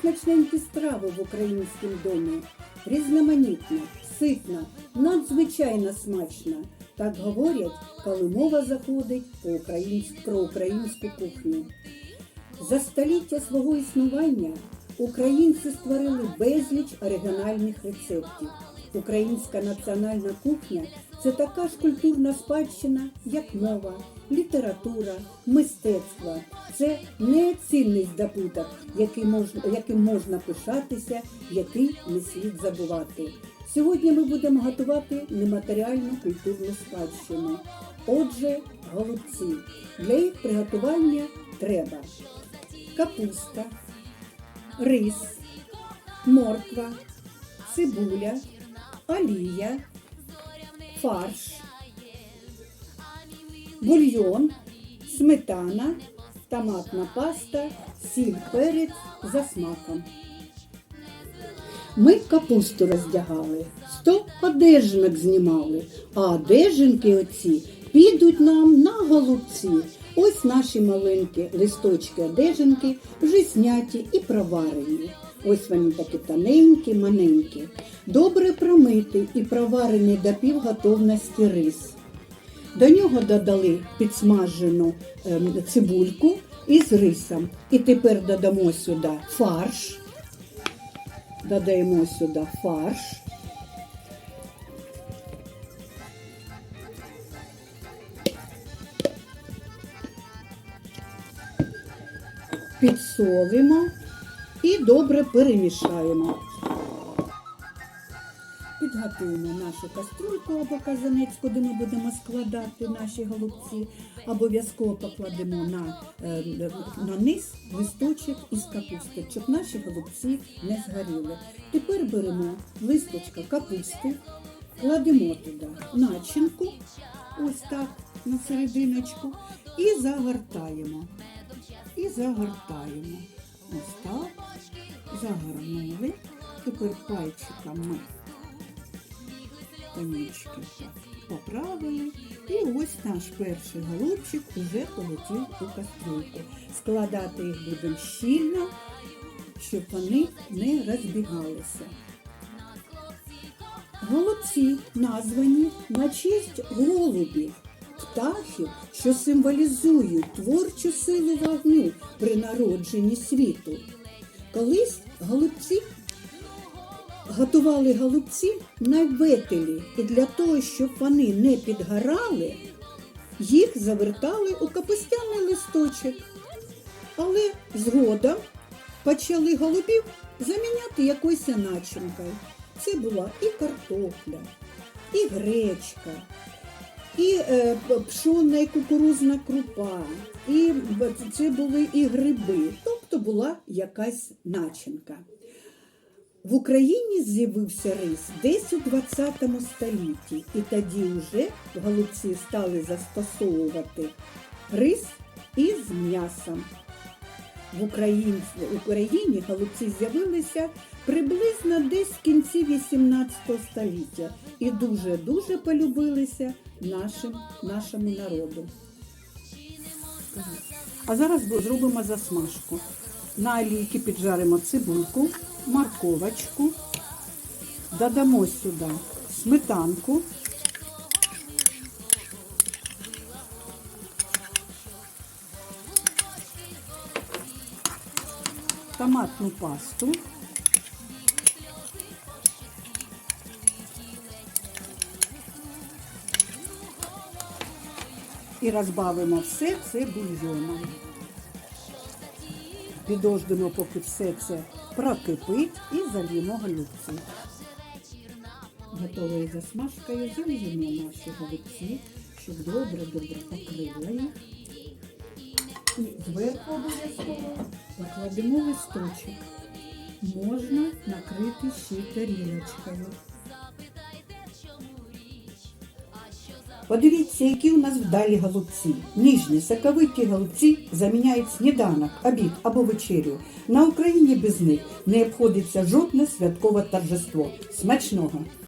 смачненькі страви в українському домі. Різноманітна, ситна, надзвичайно смачна. Так говорять, коли мова заходить про українську, про українську кухню. За століття свого існування українці створили безліч оригінальних рецептів. Українська національна кухня це така ж культурна спадщина, як мова, література, мистецтво. Це неоцінний здобуток, який можна, яким можна пишатися, який не слід забувати. Сьогодні ми будемо готувати нематеріальну культурну спадщину. Отже, голубці. Для їх приготування треба капуста, рис, морква, цибуля, олія, фарш, бульйон, сметана, томатна паста, сіль, перець за смаком. Ми капусту роздягали, сто одежинок знімали, а одежинки оці підуть нам на голубці. Ось наші маленькі листочки одежинки вже зняті і проварені. Ось вони такі тоненькі, маненькі. Добре промитий і проварений до півготовності рис. До нього додали підсмажену ем, цибульку із рисом. І тепер додамо сюди фарш. Додаємо сюди фарш. Підсолимо і добре перемішаємо. Підготуємо нашу каструльку або казанець, куди ми будемо складати наші голубці. Обов'язково покладемо на, е, на низ листочок із капусти, щоб наші голубці не згоріли. Тепер беремо листочка капусти, кладемо туди начинку, ось так, на серединочку, і загортаємо. І загортаємо. Ось так. Загорнули. Тепер пальчиками конічки поправили. І ось наш перший голубчик уже полетів у кастрюльку. Складати їх будемо щільно, щоб вони не розбігалися. Голубці названі на честь голубів, птахів, що символізують творчу силу вогню при народженні світу. Колись голубці готували голубці на ветелі, і для того, щоб вони не підгорали, їх завертали у капустяний листочок. Але згодом почали голубів заміняти якоюсь начинкою. Це була і картопля, і гречка, і е, пшонна і кукурузна крупа, і це були і гриби, тобто була якась начинка. В Україні з'явився рис десь у 20 столітті, і тоді вже голубці стали застосовувати рис із м'ясом. В Україні, Україні голубці з'явилися приблизно десь в кінці 18 століття і дуже-дуже полюбилися нашим, нашому народу. А зараз зробимо засмажку. На олійки піджаримо цибульку, морковочку, додамо сюди сметанку, томатну пасту, і розбавимо все це бульйоном. Підождемо, поки все це прокипить і зальємо голубці. Готовою засмажкою зальємо наші голубці, щоб добре-добре покрила їх. І зверху обов'язково покладемо листочок. Можна накрити ще тарілочкою. Подивіться, які у нас вдалі голубці. Ніжні, соковиті голубці заміняють сніданок, обід або вечерю. На Україні без них не обходиться жодне святкове торжество. Смачного!